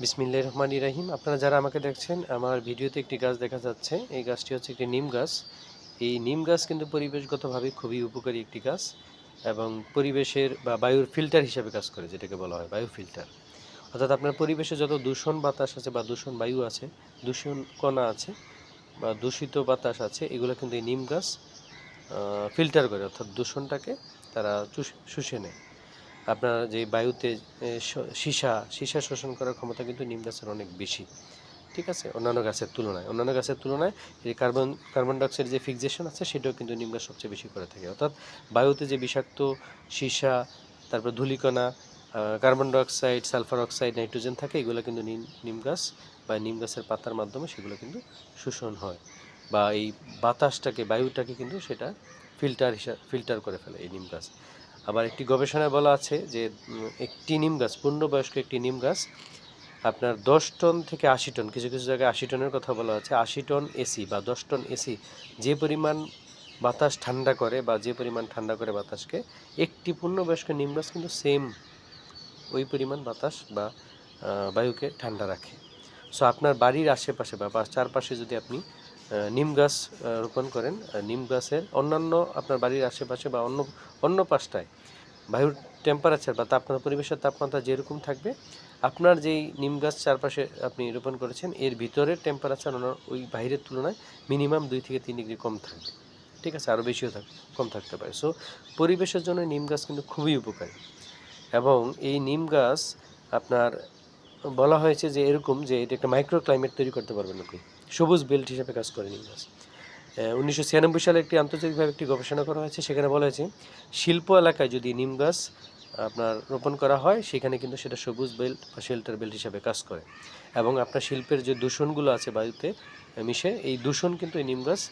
বিসমিল্লাহ রহমান ইরাহিম আপনারা যারা আমাকে দেখছেন, আমার ভিডিওতে একটি গাছ দেখা যাচ্ছে। এই গাছটি হচ্ছে একটি নিম গাছ। এই নিম গাছ কিন্তু পরিবেশগতভাবে খুবই উপকারী একটি গাছ এবং পরিবেশের বা বায়ুর ফিল্টার হিসেবে কাজ করে, যেটাকে বলা হয় বায়ু ফিল্টার। অর্থাৎ আপনার পরিবেশে যত দূষণ বাতাস আছে বা দূষণ বায়ু আছে, দূষণ কণা আছে বা দূষিত বাতাস আছে, এগুলো কিন্তু এই নিম গাছ ফিল্টার করে। অর্থাৎ দূষণটাকে তারা চুষ- নেয়। আপনার যে বায়ুতে সীসা সীসা শোষণ করার ক্ষমতা কিন্তু নিম গাছের অনেক বেশি। ঠিক আছে? অন্যান্য গাছের তুলনায়। অন্যান্য গাছের তুলনায় এই কার্বন কার্বন ডাইঅক্সাইড যে ফিক্সেশন আছে, সেটাও কিন্তু নিম গাছ সবচেয়ে বেশি করে থাকে। অর্থাৎ বায়ুতে যে বিষাক্ত সীসা, তারপর ধূলিকণা carbon dioxide, sulphur oxide, nitrogen থাকে, এগুলো কিন্তু নিম নিম গাছ বা নিম গাছের পাতার মাধ্যমে সেগুলো কিন্তু শোষণ হয় বা এই বাতাসটাকে, বায়ুটাকে কিন্তু সেটা ফিল্টার হিসাবে ফিল্টার করে ফেলে এই নিম গাছ। আবার একটি গবেষণায় বলা আছে যে একটি নিম গাছ, পূর্ণবয়স্ক একটি নিম গাছ, আপনার দশ টন থেকে আশি টন, কিছু কিছু জায়গায় আশি টনের কথা বলা আছে, আশি টন এসি বা দশ টন এসি যে পরিমাণ বাতাস ঠান্ডা করে বা যে পরিমাণ ঠান্ডা করে বাতাসকে, একটি পূর্ণবয়স্ক নিম গাছ কিন্তু সেম ওই পরিমাণ বাতাস বা বায়ুকে ঠান্ডা রাখে। সো আপনার বাড়ির আশেপাশে বা চারপাশে যদি আপনি নিম গাছ রোপণ করেন। নিম গাছের অন্যান্য আপনার বাড়ির আশেপাশে বা অন্য অন্য পাশটায় বায়ুর টেম্পারেচার বা তাপমাত্রা, পরিবেশের তাপমাত্রা যেরকম থাকবে, আপনার যেই নিম গাছ চারপাশে আপনি রোপণ করেছেন, এর ভিতরের টেম্পারেচার ওই বাইরের তুলনায় মিনিমাম দুই থেকে তিন ডিগ্রি কম থাকবে। ঠিক আছে? আরও বেশিও থাক, কম থাকতে পারে। সো পরিবেশের জন্য নিম গাছ কিন্তু খুবই উপকারী। এবং এই নিম গাছ আপনার বলা হয়েছে যে এরকম যে এটা একটা মাইক্রো ক্লাইমেট তৈরি করতে পারবেন আপনি। সবুজ বেল্ট হিসেবে কাজ করে নিম গাছ। উনিশশো ছিয়ানব্বই সালে একটি আন্তর্জাতিকভাবে একটি গবেষণা করা হয়েছে, সেখানে বলা হয়েছে, শিল্প এলাকায় যদি নিম গাছ আপনার রোপণ করা হয়, সেখানে কিন্তু সেটা সবুজ বেল্ট বা শেল্টার বেল্ট হিসাবে কাজ করে। এবং আপনার শিল্পের যে দূষণগুলো আছে বায়ুতে মিশে, এই দূষণ কিন্তু এই নিম গাছ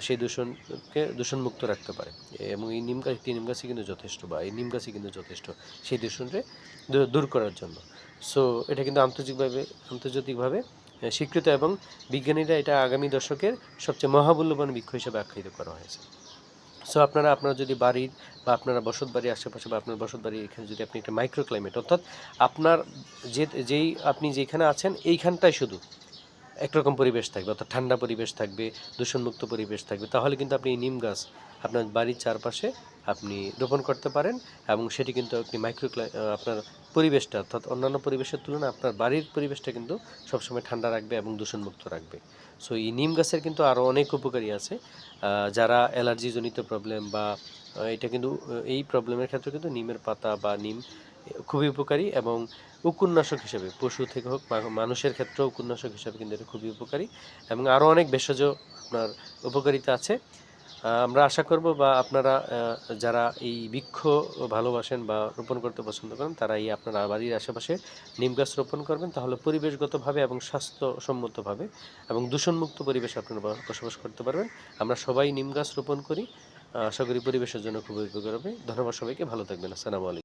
সেই দূষণকে দূষণমুক্ত রাখতে পারে। এবং এই নিম গাছ, একটি নিম গাছই কিন্তু যথেষ্ট বা এই নিম গাছই কিন্তু যথেষ্ট সেই দূষণকে দূর- করার জন্য। সো এটা কিন্তু আন্তর্জাতিকভাবে আন্তর্জাতিকভাবে স্বীকৃত এবং বিজ্ঞানীরা এটা আগামী দশকের সবচেয়ে মহামূল্যবান বৃক্ষ হিসেবে আখ্যায়িত করা হয়েছে। সো আপনারা, আপনার যদি বাড়ির বা আপনারা বসত বাড়ির আশেপাশে বা আপনার বসত বাড়ির এখানে যদি আপনি একটা মাইক্রো ক্লাইমেট অর্থাৎ আপনার যে, যেই, আপনি যেখানে আছেন এইখানটায় শুধু একরকম পরিবেশ থাকবে, অর্থাৎ ঠান্ডা পরিবেশ থাকবে, দূষণমুক্ত পরিবেশ থাকবে, তাহলে কিন্তু আপনি নিম গাছ আপনার বাড়ির চারপাশে আপনি রোপণ করতে পারেন এবং সেটি কিন্তু আপনি মাইক্রো আপনার পরিবেশটা অর্থাৎ অন্যান্য পরিবেশের তুলনায় আপনার বাড়ির পরিবেশটা কিন্তু সবসময় ঠান্ডা রাখবে এবং দূষণমুক্ত রাখবে। সো এই নিম গাছের কিন্তু আরও অনেক উপকারী আছে। যারা অ্যালার্জিজনিত প্রবলেম বা এটা কিন্তু এই প্রবলেমের ক্ষেত্রে কিন্তু নিমের পাতা বা নিম খুবই উপকারী এবং উকুন্নাশক হিসেবে, পশু থেকে হোক মানুষের ক্ষেত্রেও উকুন্নাশক হিসেবে কিন্তু এটা খুবই উপকারী এবং আরও অনেক ভেষজ আপনার উপকারিতা আছে। আমরা আশা করব বা আপনারা যারা এই বৃক্ষ ভালোবাসেন বা রোপণ করতে পছন্দ করেন তারা এই আপনার বাড়ির আশেপাশে নিম গাছ রোপণ করবেন। তাহলে পরিবেশগতভাবে এবং স্বাস্থ্যসম্মতভাবে এবং দূষণমুক্ত পরিবেশে আপনারা বসবাস করতে পারবেন। আমরা সবাই নিম গাছ রোপণ করি। আশা করি পরিবেশের জন্য খুবই উপকার হবে। ধন্যবাদ সবাইকে। ভালো থাকবেন। আসসালামু আলাইকুম।